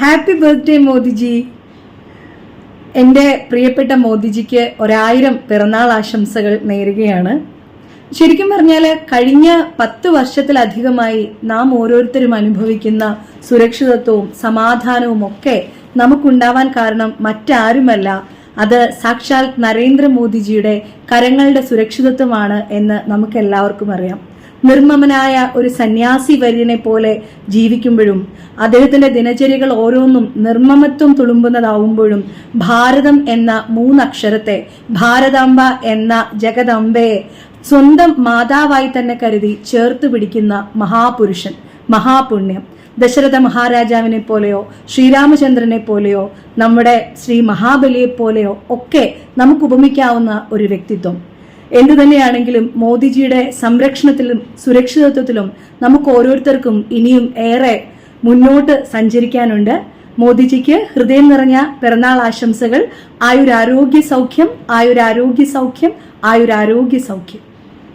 Happy birthday Modiji. എന്റെ പ്രിയപ്പെട്ട മോദിജിക്ക് ഒരായിരം പിറന്നാൾ ആശംസകൾ നേരുകയാണ്. ശരിക്കും പറഞ്ഞാൽ കഴിഞ്ഞ പത്ത് വർഷത്തിലധികമായി നാം ഓരോരുത്തരും അനുഭവിക്കുന്ന സുരക്ഷിതത്വവും സമാധാനവും ഒക്കെ നമുക്കുണ്ടാവാൻ കാരണം മറ്റാരുമല്ല. അത് സാക്ഷാൽ നരേന്ദ്രമോദിജിയുടെ കരങ്ങളുടെ സുരക്ഷിതത്വമാണ് എന്ന് നമുക്കെല്ലാവർക്കും അറിയാം. നിർമ്മമനായ ഒരു സന്യാസി വര്യനെ പോലെ ജീവിക്കുമ്പോഴും അദ്ദേഹത്തിന്റെ ദിനചര്യകൾ ഓരോന്നും നിർമ്മമത്വം തുളുമ്പുന്നതാവുമ്പോഴും ഭാരതം എന്ന മൂന്നക്ഷരത്തെ ഭാരതാംബ എന്ന ജഗദംബയെ സ്വന്തം മാതാവായി തന്നെ കരുതി ചേർത്ത് പിടിക്കുന്ന മഹാപുരുഷൻ മഹാപുണ്യം. ദശരഥ മഹാരാജാവിനെ പോലെയോ ശ്രീരാമചന്ദ്രനെ പോലെയോ നമ്മുടെ ശ്രീ മഹാബലിയെ പോലെയോ ഒക്കെ നമുക്ക് ഉപമിക്കാവുന്ന ഒരു വ്യക്തിത്വം. എന്തു തന്നെയാണെങ്കിലും മോദിജിയുടെ സംരക്ഷണത്തിലും സുരക്ഷിതത്വത്തിലും നമുക്ക് ഓരോരുത്തർക്കും ഇനിയും ഏറെ മുന്നോട്ട് സഞ്ചരിക്കാനുണ്ട്. മോദിജിക്ക് ഹൃദയം നിറഞ്ഞ പിറന്നാൾ ആശംസകൾ. ആയുരാരോഗ്യ സൗഖ്യം ആയുരാരോഗ്യ സൗഖ്യം ആയുരാരോഗ്യ സൗഖ്യം.